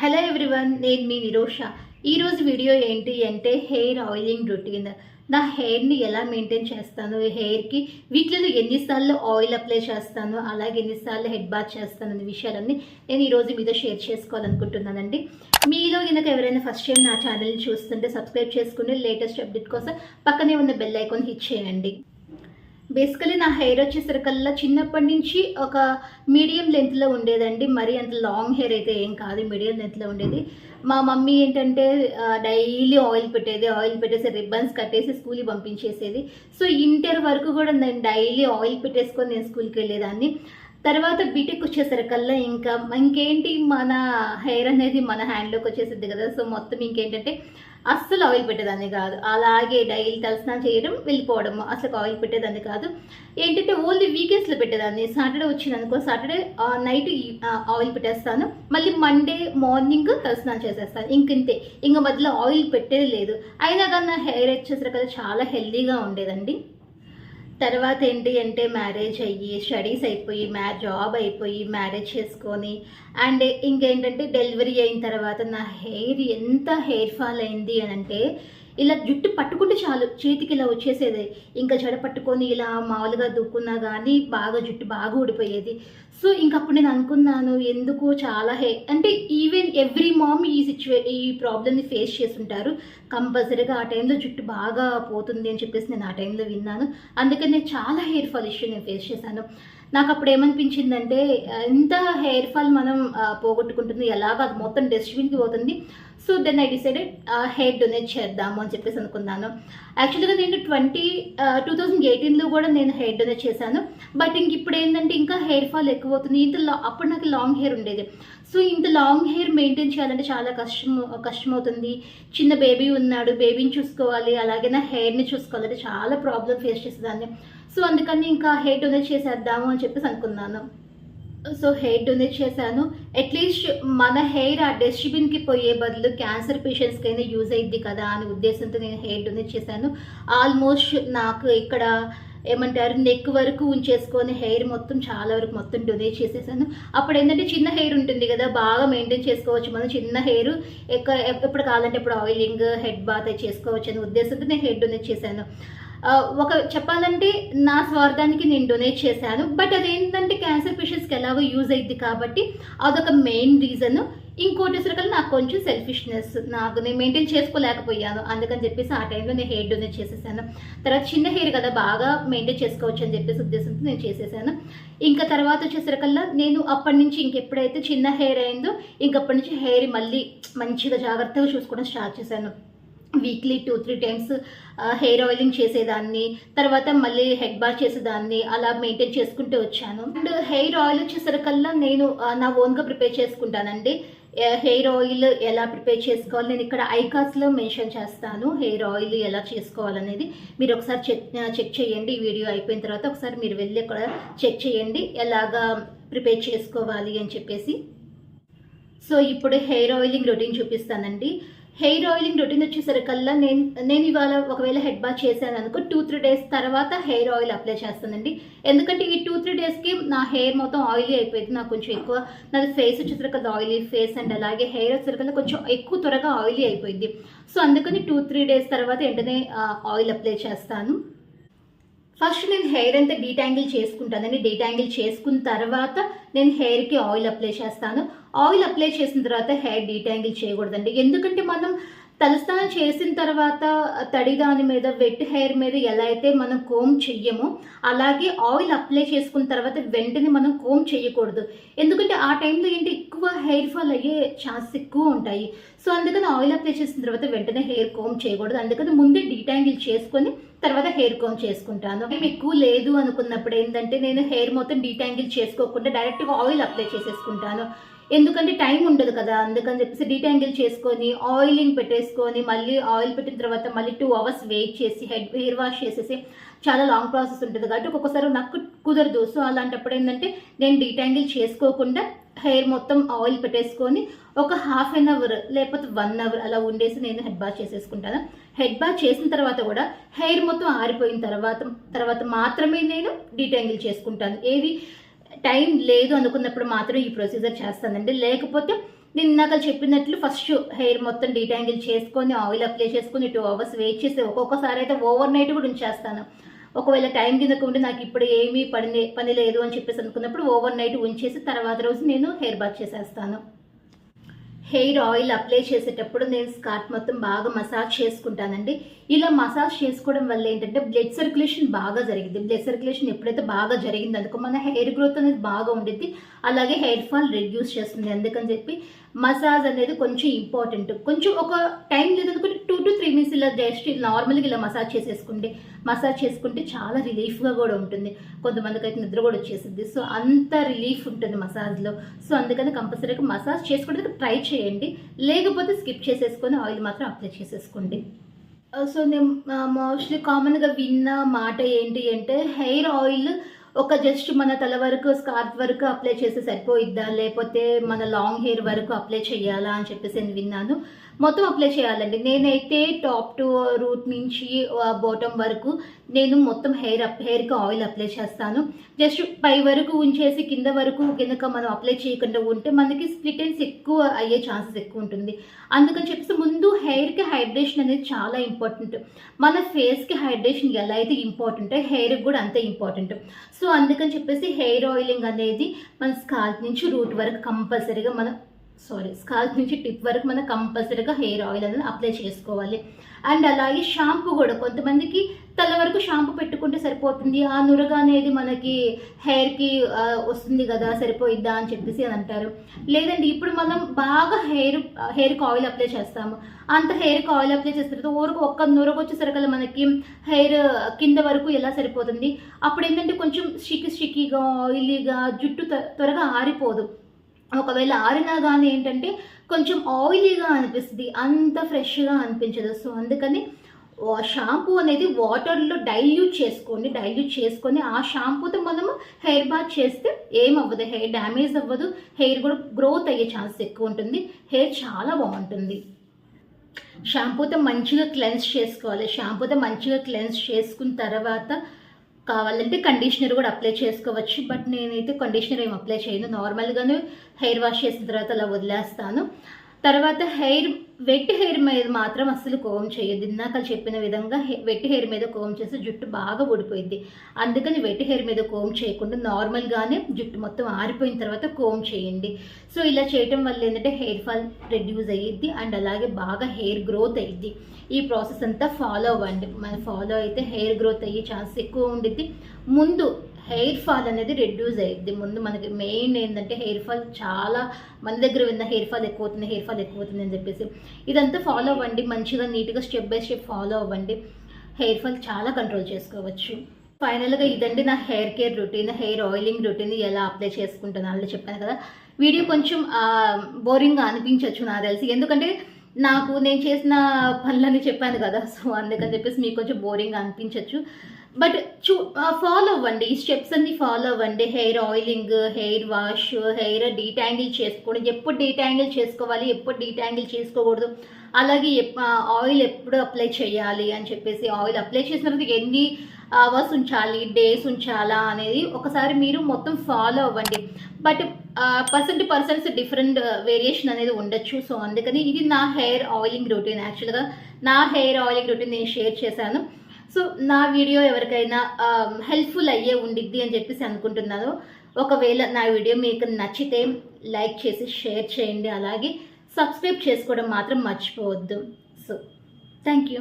Hello everyone నేను మీ నిరోష. ఈరోజు video ఏంటి అంటే హెయిర్ ఆయిలింగ్ రొటీన్. నా హెయిర్ని ఎలా మెయింటైన్ చేస్తాను? ఈ హెయిర్కి వీక్లీలో ఎన్నిసార్లు ఆయిల్ అప్లై చేస్తాను? అలాగే ఎన్నిసార్లు హెడ్ బాత్ చేస్తాను అనే విషయాలన్నీ నేను ఈరోజు మీతో షేర్ చేసుకోవాలనుకుంటున్నానండి. మీలో కనుక ఎవరైనా ఫస్ట్ టైం నా ఛానల్ని చూస్తుంటే సబ్స్క్రైబ్ చేసుకుని లేటెస్ట్ అప్డేట్ కోసం పక్కనే ఉన్న బెల్ ఐకాన్ హిట్ చేయండి. బేసికలీ నా హెయిర్ వచ్చేసరికల్లా చిన్నప్పటి నుంచి ఒక మీడియం లెంత్లో ఉండేదండి. మరి అంత లాంగ్ హెయిర్ అయితే ఏం కాదు మీడియం లెంత్లో ఉండేది. మా మమ్మీ ఏంటంటే డైలీ ఆయిల్ పెట్టేది. ఆయిల్ పెట్టేసి రిబ్బన్స్ కట్టేసి స్కూల్కి పంపించేసేది. సో ఇంటర్ వరకు కూడా నేను డైలీ ఆయిల్ పెట్టేసుకొని నేను స్కూల్కి వెళ్ళేదాన్ని. తర్వాత బీటెక్ వచ్చేసరికల్లా ఇంకా ఇంకేంటి మన హెయిర్ అనేది మన హ్యాండ్లోకి వచ్చేసింది కదా. సో మొత్తం ఇంకేంటంటే అస్సలు ఆయిల్ పెట్టేదాన్ని కాదు. అలాగే డైలీ తలస్నానం చేయడం వెళ్ళిపోవడం అసలు ఆయిల్ పెట్టేదాన్ని కాదు. ఏంటంటే ఓన్లీ వీకెండ్స్లో పెట్టేదాన్ని. సాటర్డే వచ్చింది అనుకో సాటర్డే నైట్ ఆయిల్ పెట్టేస్తాను. మళ్ళీ మండే మార్నింగ్ తలస్నానం చేసేస్తాను. ఇంకంతే. ఇంకా మధ్యలో ఆయిల్ పెట్టేది లేదు. అయినా కానీ నా హెయిర్ వచ్చేసరికి చాలా హెల్దీగా ఉండేదండి. తర్వాత ఏంటి అంటే మ్యారేజ్ అయ్యి స్టడీస్ అయిపోయి మ్యా జాబ్ అయిపోయి మ్యారేజ్ చేసుకొని అండ్ ఇంకేంటంటే డెలివరీ అయిన తర్వాత నా హెయిర్ ఎంత హెయిర్ ఫాల్ అయింది అని అంటే ఇలా జుట్టు పట్టుకుంటే చాలు చేతికి ఇలా వచ్చేసేది. ఇంకా జడ పట్టుకొని ఇలా మామూలుగా దుక్కున్నా కానీ బాగా జుట్టు బాగా ఊడిపోయేది. సో ఇంకప్పుడు నేను అనుకున్నాను ఎందుకు చాలా హే అంటే ఈవెన్ ఎవ్రీ మామ్ ఈ సిచ్యువే ఈ ప్రాబ్లమ్ని ఫేస్ చేస్తుంటారు. కంపల్సరీగా ఆ టైంలో జుట్టు బాగా పోతుంది అని చెప్పేసి నేను ఆ టైంలో విన్నాను. అందుకని నేను చాలా హెయిర్ ఫాల్ ఇష్యూ నేను ఫేస్ చేశాను. నాకు అప్పుడు ఏమనిపించిందంటే ఎంత హెయిర్ ఫాల్ మనం పోగొట్టుకుంటుంది ఎలాగ అది మొత్తం డస్ట్బిన్కి పోతుంది. So then I decided hair donate చేద్దాము అని చెప్పేసి అనుకున్నాను. యాక్చువల్గా నేను ట్వంటీ టూ థౌజండ్ ఎయిటీన్లో కూడా నేను హెయిర్ డొనేట్ చేశాను. బట్ ఇంక ఇప్పుడు ఏంటంటే ఇంకా హెయిర్ ఫాల్ ఎక్కువ అవుతుంది ఇంత లా- అప్పుడు నాకు లాంగ్ హెయిర్ ఉండేది. సో ఇంత లాంగ్ హెయిర్ మెయింటైన్ చేయాలంటే చాలా కష్టం కష్టమవుతుంది. చిన్న బేబీ ఉన్నాడు బేబీని చూసుకోవాలి అలాగే నా హెయిర్ని చూసుకోవాలంటే చాలా ప్రాబ్లం ఫేస్ చేసేదాన్ని. సో అందుకని ఇంకా హెయిర్ డొనేట్ చేసేద్దాము అని చెప్పేసి అనుకున్నాను. సో హెయిర్ డొనేట్ చేశాను. అట్లీస్ట్ మన హెయిర్ ఆ డస్ట్బిన్కి పోయే బదులు క్యాన్సర్ పేషెంట్స్కి అయినా యూజ్ అయ్యింది కదా అనే ఉద్దేశంతో నేను హెయిర్ డొనేట్ చేశాను. ఆల్మోస్ట్ నాకు ఇక్కడ ఏమంటారు నెక్ వరకు ఉంచేసుకొని హెయిర్ మొత్తం చాలా వరకు మొత్తం డొనేట్ చేసేసాను. అప్పుడు ఏంటంటే చిన్న హెయిర్ ఉంటుంది కదా బాగా మెయింటైన్ చేసుకోవచ్చు. మనం చిన్న హెయిర్ ఎక్కడ ఎప్పుడు కావాలంటే ఇప్పుడు ఆయిలింగ్ హెడ్ బాత్ చేసుకోవచ్చు అనే ఉద్దేశంతో నేను హెయిర్ డొనేట్ చేశాను. ఒక చెప్పాలంటే నా స్వార్థానికి నేను డొనేట్ చేశాను బట్ అదేంటంటే క్యాన్సర్ పేషెంట్స్కి ఎలాగో యూజ్ అయింది కాబట్టి అదొక మెయిన్ రీజన్ ఇంకోటి సరికల్ నాకు కొంచెం సెల్ఫిష్నెస్ నాకు నేను మెయింటైన్ చేసుకోలేకపోయాను. అందుకని చెప్పేసి ఆ టైంలో నేను హెయిర్ డొనేట్ చేసేసాను. తర్వాత చిన్న హెయిర్ కదా బాగా మెయింటైన్ చేసుకోవచ్చు అని చెప్పేసి ఉద్దేశంతో నేను చేసేసాను. ఇంకా తర్వాత వచ్చేసరికల్లా నేను అప్పటి నుంచి ఇంకెప్పుడైతే చిన్న హెయిర్ అయిందో ఇంకప్పటి నుంచి హెయిర్ మళ్ళీ మంచిగా జాగ్రత్తగా చూసుకోవడం స్టార్ట్ చేశాను. Weekly two three times hair oiling చేసేదాన్ని తర్వాత మళ్ళీ హెడ్ బాత్ చేసేదాన్ని అలా మెయింటైన్ చేసుకుంటూ వచ్చాను. అండ్ హెయిర్ ఆయిల్ వచ్చేసరికల్లా నేను నా ఓన్గా ప్రిపేర్ చేసుకుంటానండి. హెయిర్ ఆయిల్ ఎలా ప్రిపేర్ చేసుకోవాలి నేను ఇక్కడ ఐకాస్లో మెన్షన్ చేస్తాను హెయిర్ ఆయిల్ ఎలా చేసుకోవాలనేది. మీరు ఒకసారి చెక్ చెక్ చేయండి ఈ వీడియో అయిపోయిన తర్వాత ఒకసారి మీరు వెళ్ళి అక్కడ చెక్ చేయండి ఎలాగా ప్రిపేర్ చేసుకోవాలి అని చెప్పేసి. సో ఇప్పుడు హెయిర్ ఆయిలింగ్ రొటీన్ చూపిస్తానండి. హెయిర్ ఆయిలింగ్ రొటీన్ వచ్చేసరికల్లా నేను నేను ఇవాళ ఒకవేళ హెడ్ బాత్ చేశాను అనుకో టూ త్రీ డేస్ తర్వాత హెయిర్ ఆయిల్ అప్లై చేస్తానండి. ఎందుకంటే ఈ టూ త్రీ డేస్కి నా హెయిర్ మొత్తం ఆయిలీ అయిపోయింది. నాకు కొంచెం ఎక్కువ నాది ఫేస్ వచ్చేసరికల్లా ఆయిలీ ఫేస్ అండ్ అలాగే హెయిర్ వచ్చేసరికల్లా కొంచెం ఎక్కువ త్వరగా ఆయిలీ అయిపోయింది. సో అందుకని టూ త్రీ డేస్ తర్వాత వెంటనే ఆయిల్ అప్లై చేస్తాను. ఫస్ట్ నేను హెయిర్ అంతా డీటాంగిల్ చేసుకుంటానండి. డీటాంగిల్ చేసుకున్న తర్వాత నేను హెయిర్కి ఆయిల్ అప్లై చేస్తాను. ఆయిల్ అప్లై చేసిన తర్వాత హెయిర్ డీటాంగిల్ చేయకూడదండి. ఎందుకంటే మనం తలస్నానం చేసిన తర్వాత తడి దాని మీద వెట్ హెయిర్ మీద ఎలా అయితే మనం కోమ్ చెయ్యమో అలాగే ఆయిల్ అప్లై చేసుకున్న తర్వాత వెంటనే మనం కోమ్ చేయకూడదు ఎందుకంటే ఆ టైంలో ఏంటి ఎక్కువ హెయిర్ ఫాల్ అయ్యే ఛాన్స్ ఎక్కువ ఉంటాయి. సో అందుకని ఆయిల్ అప్లై చేసిన తర్వాత వెంటనే హెయిర్ కోమ్ చేయకూడదు. అందుకని ముందే డీటాంగిల్ చేసుకొని తర్వాత హెయిర్ కోమ్ చేసుకుంటాను. మేము ఎక్కువ లేదు అనుకున్నప్పుడు ఏంటంటే నేను హెయిర్ మొత్తం డీటాంగిల్ చేసుకోకుండా డైరెక్ట్గా ఆయిల్ అప్లై చేసేసుకుంటాను. ఎందుకంటే టైం ఉండదు కదా అందుకని చెప్పేసి డీటాంగిల్ చేసుకొని ఆయిలింగ్ పెట్టేసుకొని మళ్ళీ ఆయిల్ పెట్టిన తర్వాత మళ్ళీ టూ అవర్స్ వెయిట్ చేసి హెడ్ హెయిర్ వాష్ చేసేసి చాలా లాంగ్ ప్రాసెస్ ఉంటుంది. కాబట్టి ఒక్కొక్కసారి నాకు కుదరదు. సో అలాంటప్పుడు ఏంటంటే నేను డీటాంగిల్ చేసుకోకుండా హెయిర్ మొత్తం ఆయిల్ పెట్టేసుకొని ఒక హాఫ్ అన్ అవర్ లేకపోతే వన్ అవర్ అలా ఉండేసి నేను హెడ్ బాత్ చేసేసుకుంటాను. హెడ్ బాత్ చేసిన తర్వాత కూడా హెయిర్ మొత్తం ఆరిపోయిన తర్వాత తర్వాత మాత్రమే నేను డీటాంగిల్ చేసుకుంటాను. ఏది టైం లేదు అనుకున్నప్పుడు మాత్రం ఈ ప్రొసీజర్ చేస్తానండి. లేకపోతే నేను ఇందాక చెప్పినట్లు ఫస్ట్ హెయిర్ మొత్తం డీటాంగిల్ చేసుకొని ఆయిల్ అప్లై చేసుకొని టూ అవర్స్ వెయిట్ చేసి ఒక్కొక్కసారి అయితే ఓవర్ నైట్ కూడా ఉంచేస్తాను. ఒకవేళ టైం కిందకు ఉండి నాకు ఇప్పుడు ఏమీ పని పని లేదు అని చెప్పేసి అనుకున్నప్పుడు ఓవర్ నైట్ ఉంచేసి తర్వాత రోజు నేను హెయిర్ బాత్ చేసేస్తాను. హెయిర్ ఆయిల్ అప్లై చేసేటప్పుడు నేను స్కార్ట్ మొత్తం బాగా మసాజ్ చేసుకుంటానండి. ఇలా మసాజ్ చేసుకోవడం వల్ల ఏంటంటే బ్లడ్ సర్క్యులేషన్ బాగా జరిగింది. బ్లడ్ సర్క్యులేషన్ ఎప్పుడైతే బాగా జరిగింది అనుకో మన హెయిర్ గ్రోత్ అనేది బాగా ఉండిద్ది. అలాగే హెయిర్ ఫాల్ రెడ్యూస్ చేస్తుంది. అందుకని చెప్పి మసాజ్ అనేది కొంచెం ఇంపార్టెంట్ కొంచెం ఒక టైం లేదనుకుంటే టూ టు త్రీ మినిట్స్ ఇలా జస్ట్ నార్మల్గా ఇలా మసాజ్ చేసేసుకుంటే మసాజ్ చేసుకుంటే చాలా రిలీఫ్గా కూడా ఉంటుంది. కొంతమందికి అయితే నిద్ర కూడా వచ్చేసింది సో అంత రిలీఫ్ ఉంటుంది మసాజ్లో సో అందుకని కంపల్సరీగా మసాజ్ చేసుకోవడానికి ట్రై చేయండి. లేకపోతే స్కిప్ చేసేసుకొని ఆయిల్ మాత్రం అప్లై చేసేసుకోండి. సో నేను మోస్ట్లీ కామన్గా విన్న మాట ఏంటి అంటే హెయిర్ ఆయిల్ ఒక జస్ట్ మన తల వరకు స్కార్ఫ్ వరకు అప్లై చేస్తే సరిపోయిద్దా? లేకపోతే మన లాంగ్ హెయిర్ వరకు అప్లై చేయాలా అని చెప్పేసి నేను విన్నాను. మొత్తం అప్లై చేయాలండి. నేనైతే టాప్ టు రూట్ నుంచి బాటమ్ వరకు నేను మొత్తం హెయిర్ అప్ హెయిర్కి ఆయిల్ అప్లై చేస్తాను. జస్ట్ పై వరకు ఉంచేసి కింద వరకు కనుక మనం అప్లై చేయకుండా ఉంటే మనకి స్ప్లిటెన్స్ ఎక్కువ అయ్యే ఛాన్సెస్ ఎక్కువ ఉంటుంది. అందుకని చెప్పేసి ముందు హెయిర్కి హైడ్రేషన్ అనేది చాలా ఇంపార్టెంట్ మన ఫేస్కి హైడ్రేషన్ ఎలా అయితే ఇంపార్టెంట్ హెయిర్కి కూడా అంతే ఇంపార్టెంట్ సో సో అందుకని చెప్పేసి హెయిర్ ఆయిలింగ్ అనేది మన స్కాల్ప్ నుంచి రూట్ వరకు కంపల్సరీగా మనం సారీ స్కాల్ప్ నుంచి టిప్ వరకు మనం కంపల్సరీగా హెయిర్ ఆయిల్ అనేది అప్లై చేసుకోవాలి. అండ్ అలాగే షాంపూ కూడా కొంతమందికి తల వరకు షాంపూ పెట్టుకుంటే సరిపోతుంది. ఆ నురగ అనేది మనకి హెయిర్కి వస్తుంది కదా సరిపోయిద్దా అని చెప్పేసి అని అంటారు. లేదండి ఇప్పుడు మనం బాగా హెయిర్ హెయిర్కి ఆయిల్ అప్లై చేస్తాము. అంత హెయిర్కి ఆయిల్ అప్లై చేసిన తర్వాత ఊరికి ఒక్క నురగ వచ్చేసరికి మనకి హెయిర్ కింద వరకు ఎలా సరిపోతుంది? అప్పుడు ఏంటంటే కొంచెం షికి షికిగా ఆయిలీగా జుట్టు త్వరగా ఆరిపోదు. ఒకవేళ ఆరినా కానీ ఏంటంటే కొంచెం ఆయిలీగా అనిపిస్తుంది అంత ఫ్రెష్గా అనిపించదు. సో అందుకని షాంపూ అనేది వాటర్లో డైల్యూట్ చేసుకోండి డైల్యూట్ చేసుకొని ఆ షాంపూతో మనము హెయిర్ బాత్ చేస్తే ఏం అవ్వదు హెయిర్ డ్యామేజ్ అవ్వదు. హెయిర్ కూడా గ్రోత్ అయ్యే ఛాన్స్ ఎక్కువ ఉంటుంది. హెయిర్ చాలా బాగుంటుంది. షాంపూతో మంచిగా క్లెన్స్ చేసుకోవాలి. షాంపూతో మంచిగా క్లెన్స్ చేసుకున్న తర్వాత కావాలంటే కండిషనర్ కూడా అప్లై చేసుకోవచ్చు. బట్ నేనైతే కండిషనర్ ఏం అప్లై చేయను. నార్మల్గానే హెయిర్ వాష్ చేసిన తర్వాత అలా వదిలేస్తాను. తర్వాత హెయిర్ వెట్ హెయిర్ మీద మాత్రం అస్సలు కోవం చేయొద్దు. ఇందాక చెప్పిన విధంగా వెట్ హెయిర్ మీద కోవం చేస్తే జుట్టు బాగా ఊడిపోయింది అందుకని వెట్ హెయిర్ మీద కోవం చేయకుండా నార్మల్గానే జుట్టు మొత్తం ఆరిపోయిన తర్వాత కోవం చేయండి. సో ఇలా చేయటం వల్ల ఏంటంటే హెయిర్ ఫాల్ రెడ్యూస్ అయ్యిద్ది అండ్ అలాగే బాగా హెయిర్ గ్రోత్ అయ్యిద్ది ఈ ప్రాసెస్ అంతా ఫాలో అవ్వండి. మన ఫాలో అయితే హెయిర్ గ్రోత్ అయ్యే ఛాన్స్ ఎక్కువ ఉండిద్ది. ముందు హెయిర్ ఫాల్ అనేది రెడ్యూస్ అయ్యింది ముందు మనకి మెయిన్ ఏంటంటే హెయిర్ ఫాల్ చాలా మన దగ్గర విన్న హెయిర్ ఫాల్ ఎక్కువ అవుతుంది హెయిర్ ఫాల్ ఎక్కువ అవుతుంది అని చెప్పేసి. ఇదంతా ఫాలో అవ్వండి. మంచిగా నీట్గా స్టెప్ బై స్టెప్ ఫాలో అవ్వండి. హెయిర్ ఫాల్ చాలా కంట్రోల్ చేసుకోవచ్చు. ఫైనల్గా ఇదండి నా hair care routine hair oiling routine ఎలా అప్లై చేసుకుంటాను అలా చెప్పాను కదా. వీడియో కొంచెం బోరింగ్గా అనిపించవచ్చు నాకు తెలిసి. ఎందుకంటే నాకు నేను చేసిన పనులని చెప్పాను కదా. సో అందుకని చెప్పేసి మీకు కొంచెం బోరింగ్గా అనిపించవచ్చు బట్ చూ ఫాలో అవ్వండి ఈ స్టెప్స్ అన్ని ఫాలో అవ్వండి hair oiling hair wash hair detangle చేసుకోవడం ఎప్పుడు డీటాంగిల్ చేసుకోవాలి ఎప్పుడు డీటాంగిల్ చేసుకోకూడదు. అలాగే ఆయిల్ ఎప్పుడు అప్లై చేయాలి అని చెప్పేసి ఆయిల్ అప్లై చేసిన తర్వాత ఎన్ని అవర్స్ ఉంచాలి డేస్ ఉంచాలా అనేది ఒకసారి మీరు మొత్తం ఫాలో అవ్వండి but person to persons different variation అనేది ఉండొచ్చు. సో అందుకని ఇది నా హెయిర్ ఆయిలింగ్ రొటీన్ యాక్చువల్గా నా హెయిర్ ఆయిలింగ్ రొటీన్ నేను షేర్ చేశాను. సో నా వీడియో ఎవరికైనా హెల్ప్ఫుల్ అయ్యే ఉండిద్ది అని చెప్పేసి అనుకుంటున్నాను. ఒకవేళ నా వీడియో మీకు నచ్చితే లైక్ చేసి షేర్ చేయండి. అలాగే సబ్స్క్రైబ్ చేసుకోవడం మాత్రం మర్చిపోవద్దు. So thank you